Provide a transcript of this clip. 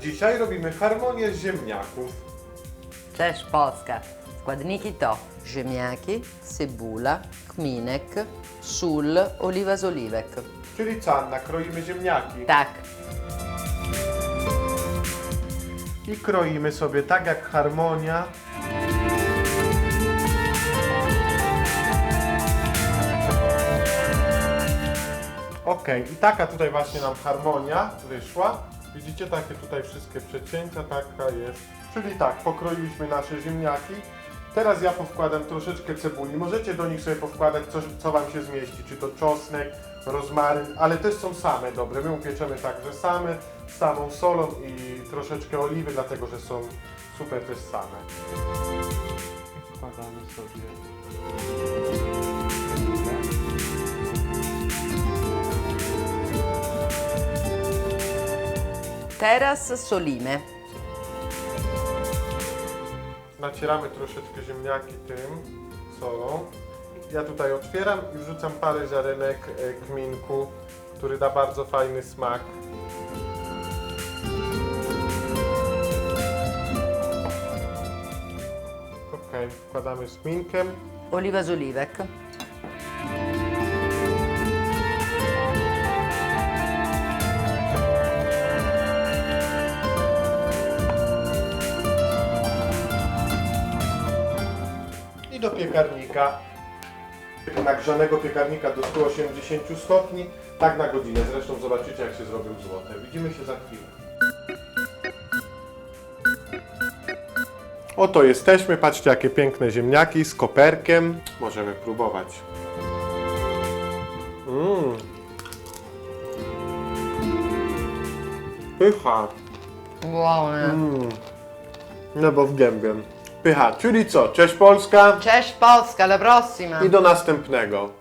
dzisiaj robimy harmonię ziemniaków. Cześć Polska. Składniki to ziemniaki, cebula, kminek, sól, oliwa z oliwek. Czyli co, Anna, kroimy ziemniaki. Tak, I kroimy sobie tak jak harmonia. Ok, i taka tutaj właśnie nam harmonia wyszła. Widzicie, takie tutaj wszystkie przecięcia, taka jest. Czyli tak, pokroiliśmy nasze ziemniaki. Teraz ja powkładam troszeczkę cebuli. Możecie do nich sobie powkładać coś, co Wam się zmieści, czy to czosnek, rozmaryn, ale też są same dobre. My upieczemy także same, z samą solą i troszeczkę oliwy, dlatego że są super też same. Wkładamy sobie. Teraz solimy. Nacieramy troszeczkę ziemniaki tym solą. Ja tutaj otwieram i wrzucam parę ziarenek e, kminku, który da bardzo fajny smak. Ok, wkładamy z kminkiem. Oliva z oliwek. I do piekarnika. Nagrzanego piekarnika do 180 stopni, tak na godzinę. Zresztą zobaczycie jak się zrobił złote. Widzimy się za chwilę. Oto jesteśmy, patrzcie jakie piękne ziemniaki z koperkiem. Możemy próbować. Mmm. Pycha. Wow, nie? No bo w gębie. Pycha, czyli co? Cześć Polska Cześć Polska, alla prossima. i do następnego.